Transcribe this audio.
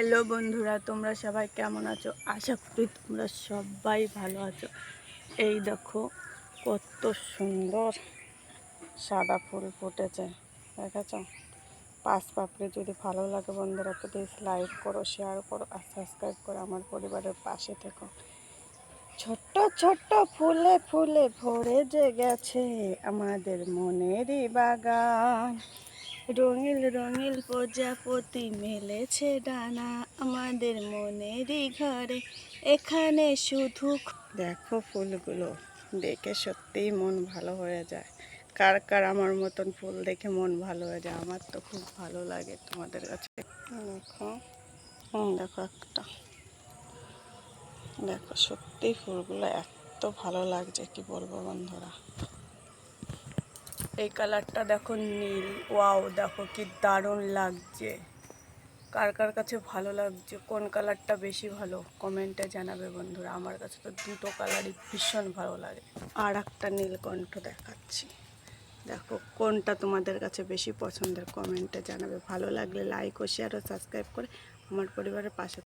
Hello বন্ধুরা, তোমরা সবাই কেমন আছো? আশা করি তোমরা সবাই ভালো আছো। এই দেখো, কত সুন্দর সাদা ফুল ফুটেছে, দেখেছ? পাঁচ পাপড়ি যদি ভালো লাগে বন্ধুরা প্লিজ লাইক করো শেয়ার করো, আর সাবস্ক্রাইব করো আমার পরিবারের পাশে থেকো। ছোট্ট ছোট্ট ফুলে ফুলে ভরে যে গেছে আমাদের মনেরই বাগান। রঙিল রঙিল প্রজাপতি মেলেছে ডানা আমাদের মনেরই ঘরে। এখানে শুধু দেখো ফুলগুলো, দেখে সত্যিই মন ভালো হয়ে যায়। কার কার আমার মতন ফুল দেখে মন ভালো হয়ে যায়, আমার তো খুব ভালো লাগে তোমাদের কাছে। দেখো দেখো একটা। দেখো সত্যি ফুলগুলো এত ভালো লাগছে, কি বলব বন্ধুরা? এই কালারটা দেখো নীল। ওয়াও, দেখো কি দারুণ লাগছে। কার কার কাছে ভালো লাগছে? কোন কালারটা বেশি ভালো? কমেন্টে জানাবে বন্ধুরা। আমার কাছে তো দুটো কালারই ভীষণ ভালো লাগে। আর একটা নীলকণ্ঠ দেখাচ্ছি। দেখো, কোনটা তোমাদের কাছে বেশি পছন্দের? কমেন্টে জানাবে। ভালো লাগলে লাইক ও শেয়ার ও সাবস্ক্রাইব করে আমার পরিবারের পাশে